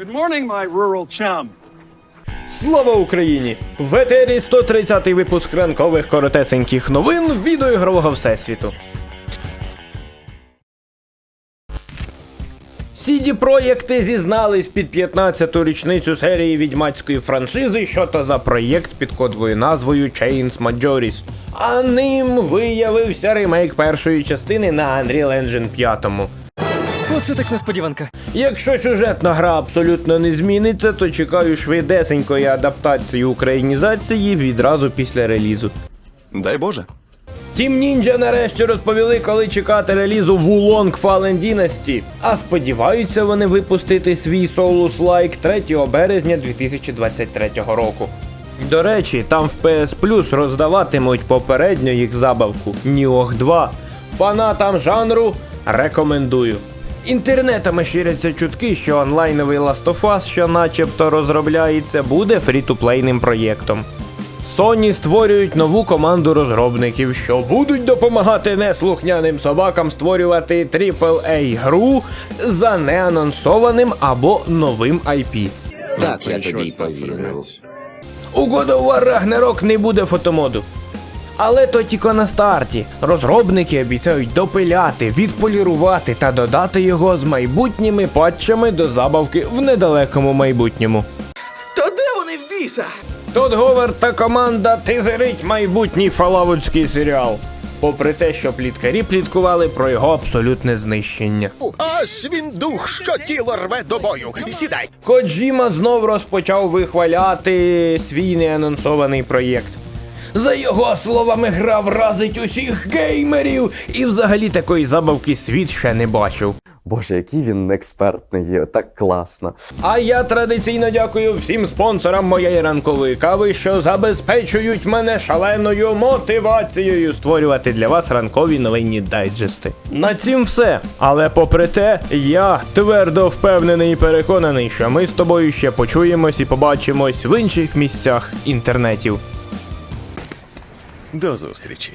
Good morning, my rural chum. Слава Україні! В етері 130-й випуск ранкових коротесеньких новин відеоігрового всесвіту. CD проєкти зізнались під 15-ту річницю серії відьмацької франшизи, що то за проєкт під кодовою назвою Chains Majoris. А ним виявився ремейк першої частини на Unreal Engine 5. Оце так несподіванка. Якщо сюжетна гра абсолютно не зміниться, то чекаю швидесенької адаптації українізації відразу після релізу. Дай Боже. Тім Ніндзя нарешті розповіли, коли чекати релізу Wulong Fallen Dynasty, а сподіваються вони випустити свій Souls Like 3 березня 2023 року. До речі, там в PS Plus роздаватимуть попередньо їх забавку Nioh 2. Фанатам жанру рекомендую. Інтернетами ширяться чутки, що онлайновий Last of Us, що начебто розробляється, буде фрі-туплейним проєктом. Sony створюють нову команду розробників, що будуть допомагати неслухняним собакам створювати AAA гру за неанонсованим або новим IP. Так, я тобі повірив. У God of War Ragnarok не буде фотомоду. Але то тільки на старті. Розробники обіцяють допиляти, відполірувати та додати його з майбутніми патчами до забавки в недалекому майбутньому. То де вони в біса? Тут Говард та команда тизерить майбутній фалавудський серіал. Попри те, що пліткарі пліткували про його абсолютне знищення. Ось він дух, що тіло рве до бою. Сідай. Коджіма знов розпочав вихваляти свій неанонсований проєкт. За його словами, гра вразить усіх геймерів, і взагалі такої забавки світ ще не бачив. Боже, який він експертний є, так класно. А я традиційно дякую всім спонсорам моєї ранкової кави, що забезпечують мене шаленою мотивацією створювати для вас ранкові новинні дайджести. На цім все. Але попри те, я твердо впевнений і переконаний, що ми з тобою ще почуємось і побачимось в інших місцях інтернетів. До зустрічі.